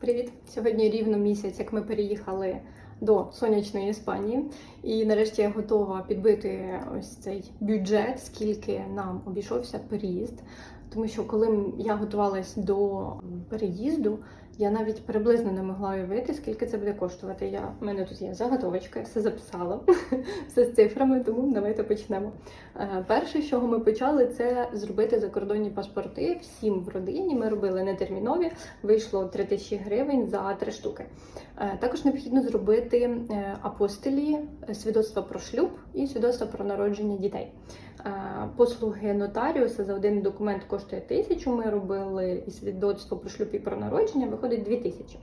Привіт! Сьогодні рівно місяць, як ми переїхали до сонячної Іспанії, і нарешті я готова підбити ось цей бюджет, скільки нам обійшовся переїзд. Тому що коли я готувалась до переїзду, я навіть приблизно не могла уявити, скільки це буде коштувати. Я в мене тут є заготовочка, я все записала, все з цифрами, тому давайте почнемо. Е, Перше, з чого ми почали, це зробити закордонні паспорти всім в родині. Ми робили нетермінові, вийшло 3 тисячі гривень за три штуки. Е, Також необхідно зробити е, апостилі, свідоцтва про шлюб і свідоцтва про народження дітей. Послуги нотаріуса за один документ коштує тисячу. Ми робили і свідоцтво про шлюб і про народження, виходить дві тисячі.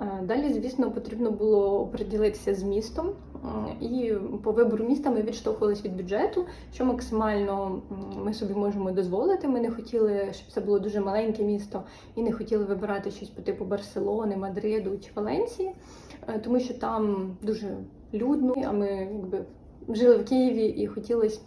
Е, Далі, звісно, потрібно було приділитися з містом, е, і по вибору міста ми відштовхувалися від бюджету, що максимально ми собі можемо дозволити. Ми не хотіли, щоб це було дуже маленьке місто, і не хотіли вибирати щось по типу Барселони, Мадриду чи Валенції, е, тому що там дуже людно. А ми якби жили в Києві і хотілося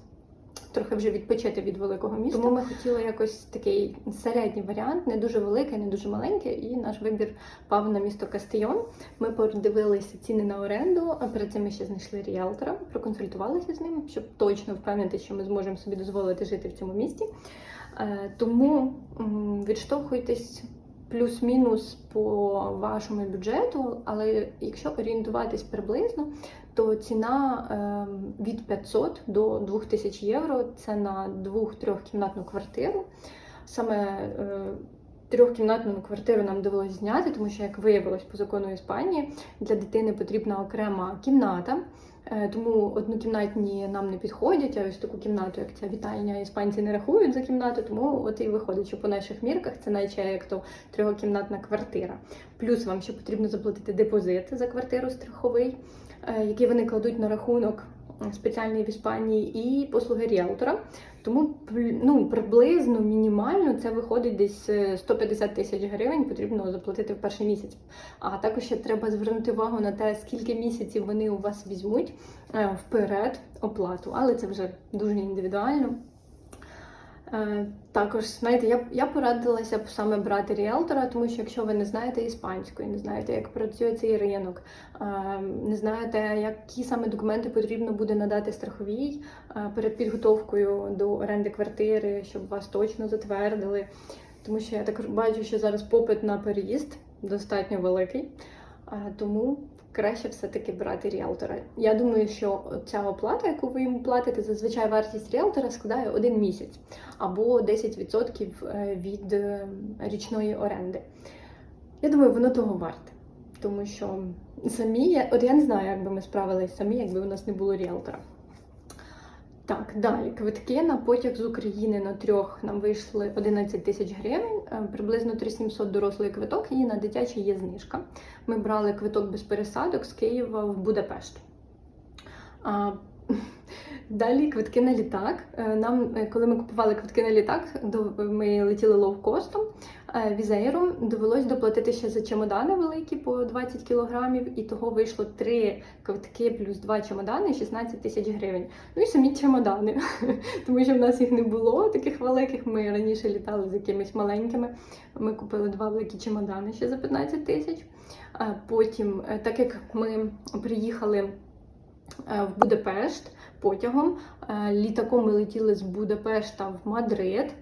трохи вже відпочити від великого міста. Тому ми хотіли якось такий середній варіант, не дуже великий, не дуже маленький. І наш вибір пав на місто Кастийон. Ми подивилися ціни на оренду, а перед цим ми ще знайшли ріелтора, проконсультувалися з ним, щоб точно впевнити, що ми зможемо собі дозволити жити в цьому місті. Е, Тому відштовхуйтесь плюс-мінус по вашому бюджету, але якщо орієнтуватись приблизно, то ціна е, від 500 до 2000 євро це на двох-трьохкімнатну квартиру. Саме е, трьохкімнатну квартиру нам довелося зняти, тому що, як виявилось по закону Іспанії, для дитини потрібна окрема кімната. Е, Тому однокімнатні нам не підходять, а ось таку кімнату, як ця вітальня, іспанці не рахують за кімнату, тому от і виходить, що по наших мірках це наче як то трьохкімнатна квартира. Плюс вам ще потрібно заплатити депозит за квартиру страховий, е, який вони кладуть на рахунок спеціальний в Іспанії, і послуги ріелтора. Тому ну, приблизно мінімально це виходить десь е, 150 тисяч гривень потрібно заплатити в перший місяць. А також ще треба звернути увагу на те, скільки місяців вони у вас візьмуть е, вперед оплату, але це вже дуже індивідуально. Е, Також, знаєте, я, я порадилася б саме брати ріелтора, тому що якщо ви не знаєте іспанської, не знаєте, як працює цей ринок, е, не знаєте, які саме документи потрібно буде надати страховій е, перед підготовкою до оренди квартири, щоб вас точно затвердили. Тому що я так бачу, що зараз попит на переїзд достатньо великий, тому краще все-таки брати ріелтора. Я думаю, що ця оплата, яку ви йому платите, зазвичай вартість ріелтора складає один місяць або 10% е, від е, річної оренди. Я думаю, воно того варте. Тому що самі, от я не знаю, як би ми справились самі, якби у нас не було ріелтора. Так, далі квитки на потяг з України на трьох нам вийшли 11 тисяч гривень, е, приблизно 3700 дорослий квиток, і на дитячий є знижка. Ми брали квиток без пересадок з Києва в Будапешт. Далі квитки на літак. Е, Нам, е, коли ми купували квитки на літак, ми летіли лоукостом, е, візейром, довелось доплатити ще за чемодани великі по 20 кілограмів, і того вийшло 3 квитки плюс 2 чемодани 16 тисяч гривень. Ну і самі чемодани, тому що в нас їх не було таких великих. Ми раніше літали з якимись маленькими. Ми купили два великі чемодани ще за 15 тисяч. Потім, так як ми приїхали в Будапешт потягом, е, літаком ми летіли з Будапешта в Мадрид.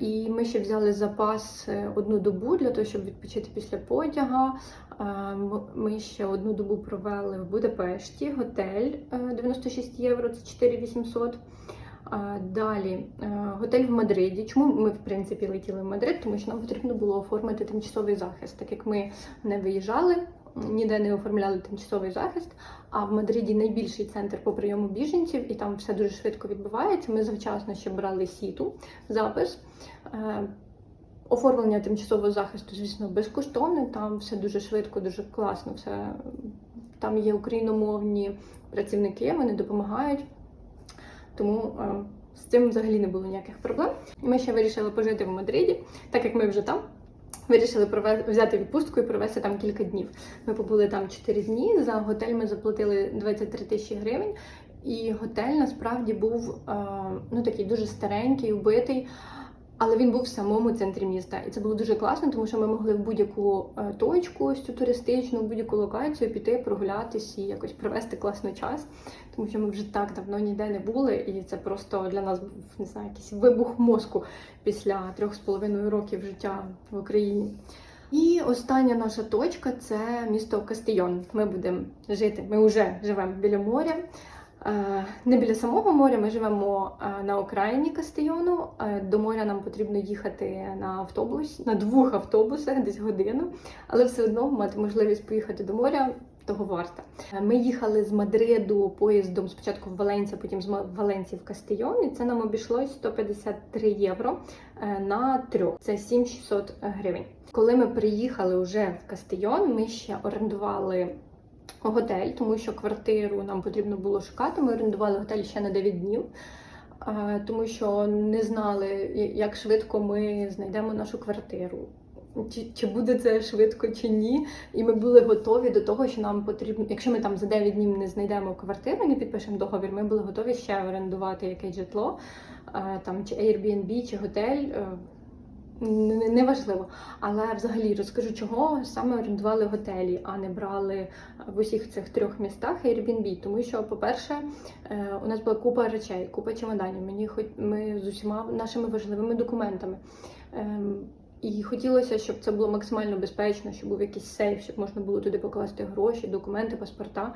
І ми ще взяли запас е, одну добу для того, щоб відпочити після потяга. Ми ще одну добу провели в Будапешті, готель е, 96 євро, це 4800. А, Далі е, готель в Мадриді. Чому ми в принципі летіли в Мадрид? Тому що нам потрібно було оформити тимчасовий захист, так як ми не виїжджали, ніде не оформляли тимчасовий захист. А в Мадриді найбільший центр по прийому біженців, і там все дуже швидко відбувається. Ми завчасно ще брали сіту запис. Е, Оформлення тимчасового захисту, звісно, безкоштовне. Там все дуже швидко, дуже класно. Все там є україномовні працівники, вони допомагають. Тому е, з цим взагалі не було ніяких проблем. І ми ще вирішили пожити в Мадриді, так як ми вже там. Вирішили взяти відпустку і провести там кілька днів. Ми побули там 4 дні. За готель ми заплатили 23 тисячі гривень. І готель насправді був е, ну такий дуже старенький, убитий. Але він був в самому центрі міста, і це було дуже класно, тому що ми могли в будь-яку е, точку, ось цю туристичну, в будь-яку локацію піти, прогулятись і якось провести класний час. Тому що ми вже так давно ніде не були, і це просто для нас був не знаю, якийсь вибух мозку після трьох з половиною років життя в Україні. І остання наша точка це місто Кастийон. Ми будемо жити. Ми вже живемо біля моря. Е, Не біля самого моря, ми живемо е, на окраїні Кастийону. Е, До моря нам потрібно їхати на автобус, на двох автобусах, десь годину, але все одно мати можливість поїхати до моря. Того варта. Ми їхали з Мадриду поїздом спочатку в Валенцію, потім з Валенції в Кастийон, і це нам обійшлось 153 євро на трьох. Це 7600 гривень. Коли ми приїхали вже в Кастийон, ми ще орендували готель, тому що квартиру нам потрібно було шукати. Ми орендували готель ще на 9 днів, е, тому що не знали, як швидко ми знайдемо нашу квартиру. Чи, чи буде це швидко, чи ні. І ми були готові до того, що нам потрібно, якщо ми там за 9 днів не знайдемо квартиру, не підпишемо договір, ми були готові ще орендувати якесь житло, е, там чи Airbnb, чи готель. Не- не- Неважливо. Але взагалі розкажу, чого саме орендували готелі, а не брали в усіх цих трьох містах Airbnb. Тому що, по-перше, е, у нас була купа речей, купа чемоданів. Мені хоч ми з усіма нашими важливими документами. І хотілося, щоб це було максимально безпечно, щоб був якийсь сейф, щоб можна було туди покласти гроші, документи, паспорта.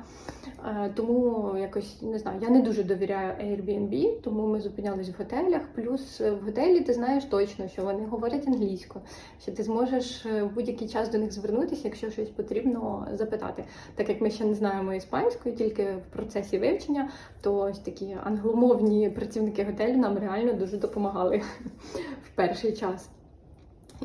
Е, Тому якось не знаю, я не дуже довіряю Airbnb, тому ми зупинялись в готелях. Плюс в готелі ти знаєш точно, що вони говорять англійською, що ти зможеш е, в будь-який час до них звернутися, якщо щось потрібно запитати. Так як ми ще не знаємо іспанської, тільки в процесі вивчення, то ось такі англомовні працівники готелю нам реально дуже допомагали в перший час.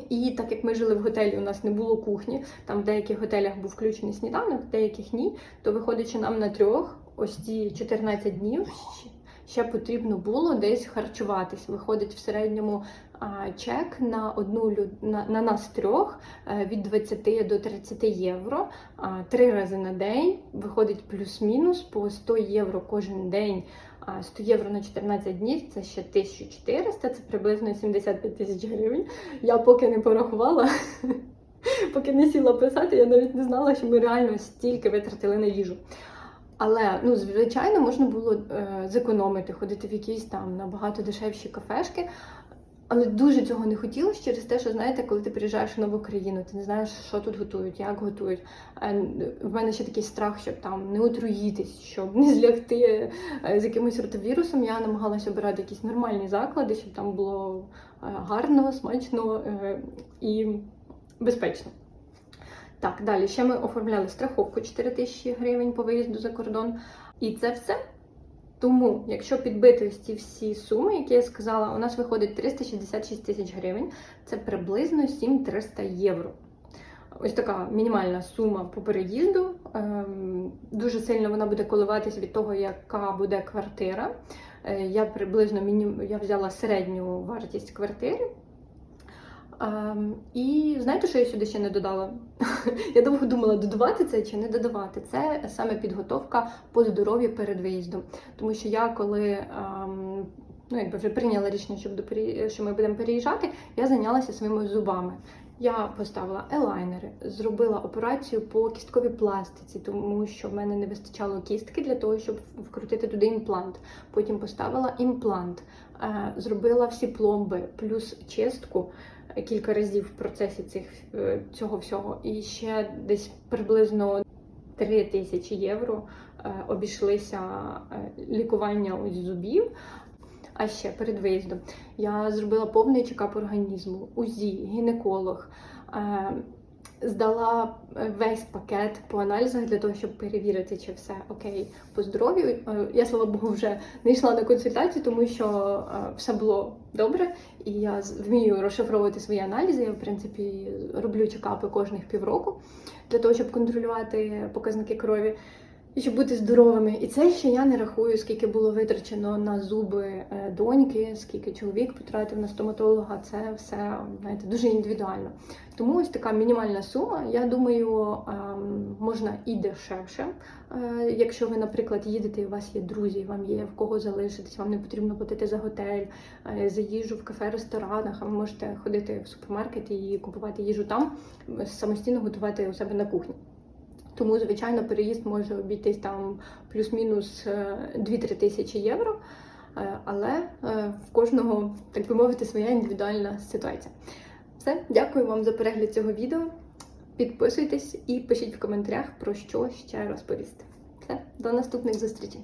І так як ми жили в готелі, у нас не було кухні, там в деяких готелях був включений сніданок, в деяких ні, то виходить, що нам на трьох, ось ці 14 днів, ще потрібно було десь харчуватись. Виходить в середньому а, чек на одну на, на нас трьох е, від 20 до 30 євро, а, три рази на день. Виходить плюс-мінус по 100 євро кожен день. А 100 євро на 14 днів це ще 1400, це приблизно 75 тисяч гривень. Я поки не порахувала, поки не сіла писати, я навіть не знала, що ми реально стільки витратили на їжу. Але ну, звичайно, можна було е, зекономити, ходити в якісь там набагато дешевші кафешки. Але дуже цього не хотілося через те, що знаєте, коли ти приїжджаєш в нову країну, ти не знаєш, що тут готують, як готують. В мене ще такий страх, щоб там не отруїтись, щоб не злягти е, з якимось ротовірусом. Я намагалася обирати якісь нормальні заклади, щоб там було е, гарно, смачно е, і безпечно. Так, далі ще ми оформляли страховку 4 тисячі гривень по виїзду за кордон. І це все. Тому, якщо підбити ось ці всі суми, які я сказала, у нас виходить 366 тисяч гривень, це приблизно 7300 євро. Ось така мінімальна сума по переїзду. Ем, Дуже сильно вона буде коливатися від того, яка буде квартира. Е, Я приблизно я взяла середню вартість квартири. Ем, І знаєте, що я сюди ще не додала? Я довго думала, додавати це чи не додавати. Це саме підготовка по здоров'ю перед виїздом. Тому що я коли ем, ну, якби вже прийняла рішення, що ми будемо переїжджати, я зайнялася своїми зубами. Я поставила елайнери, зробила операцію по кістковій пластиці, тому що в мене не вистачало кістки для того, щоб вкрутити туди імплант. Потім поставила імплант, е, зробила всі пломби, плюс чистку кілька разів в процесі цих, е, цього всього. І ще десь приблизно 3 тисячі євро е, обійшлися е, лікування ось зубів. А ще перед виїздом я зробила повний чекап організму, УЗІ, гінеколог. Здала е, весь пакет по аналізах для того, щоб перевірити, чи все окей по здоров'ю. Е, Я, слава Богу, вже не йшла на консультацію, тому що е, все було добре, і я вмію розшифровувати свої аналізи. Я, в принципі, роблю чекапи кожних півроку для того, щоб контролювати показники крові. Щоб бути здоровими. І це ще я не рахую, скільки було витрачено на зуби е, доньки, скільки чоловік потратив на стоматолога. Це все знаєте, дуже індивідуально. Тому ось така мінімальна сума. Я думаю, ем, можна і дешевше. Е, Якщо ви, наприклад, їдете, і у вас є друзі, вам є в кого залишитись, вам не потрібно платити за готель, е, за їжу в кафе, ресторанах, а ви можете ходити в супермаркет і купувати їжу там, самостійно готувати у себе на кухні. Тому, звичайно, переїзд може обійтись там плюс-мінус е, 2-3 тисячі євро. Е, Але е, в кожного, так би мовити, своя індивідуальна ситуація. Все, дякую вам за перегляд цього відео. Підписуйтесь і пишіть в коментарях, про що ще розповісти. Все, до наступних зустрічей!